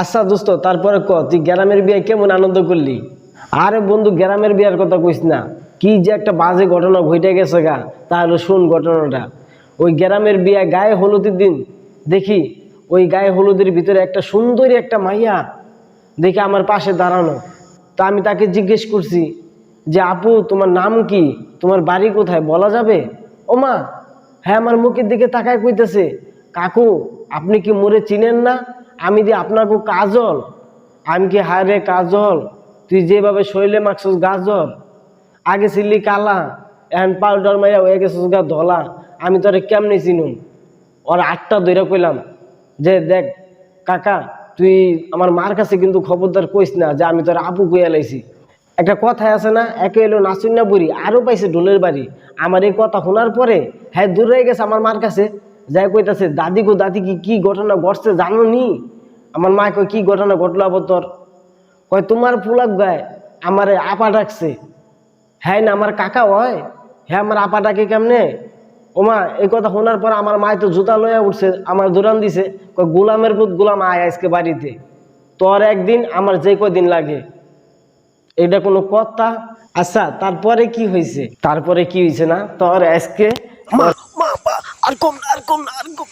আচ্ছা দোস্ত, তারপরে ক, তুই গ্রামের বিয়ে কেমন আনন্দ করলি? আরে বন্ধু, গ্রামের বিয়ার কথা কইস না। কি যে একটা বাজে ঘটনা ঘটে গেছে গা তাহলে শুন ঘটনাটা। ওই গ্রামের বিয়ে গায়ে হলুদের দিন, দেখি, ওই গায়ে হলুদের ভিতরে একটা সুন্দরী একটা মাইয়া, দেখে আমার পাশে দাঁড়ানো। তা আমি তাকে জিজ্ঞেস করছি যে, আপু, তোমার নাম কি? তোমার বাড়ি কোথায়? বলা যাবে? ও মা হ্যাঁ আমার মুখের দিকে তাকায় কইতেছে, কাকু, আপনি কি মোরে চিনেন না? আমি যে আপনাকে কাজল, আমি কি হায় রে কাজল, তুই যেভাবে শৈলে মাখছিস গাজর, আগে ছিলি কালা, এখন পাউডার মাইয়া হয়ে গেছিস গা ধলা, আমি তোরে কেমনে চিনুম? ওর আটটা দইরা কইলাম, যে দেখ, কাকা, তুই আমার মার কাছে কিন্তু খবরদার কইস না যে আমি তোর আপু কইয়া লাইছি। একটা কথায় আছে না, একে এলো নাচুন না বুড়ি আরও পাইছে ঢোলের বাড়ি। আমার এই কথা শোনার পরে হ্যাঁ দূর হয়ে গেছে আমার মার কাছে। যাই কইতাছে, দাদি গো, দাদি কি কি ঘটনা ঘটছে জানো নি? আমার মা কয়, কি ঘটনা ঘটলো আবার তোর? কয়, তোমার পুলাক গায়ে আমার আপা ডাকছে। হ্যাঁ না, আমার কাকা হয়। হ্যাঁ আমার আপা ডাকে কেমনে? ওমা, এই কথা শোনার পর আমার মায় তো জুতা লইয়া উঠছে, আমার দৌড়ান দিছে। কয়, গোলামের পুত, গোলাম, আয় আজকে বাড়িতে। তোর একদিন, আমার যে কদিন লাগে। এটা কোনো কথা? আচ্ছা তারপরে কি হয়েছে তারপরে কি হয়েছে না? তোর আজকে মা মা মা,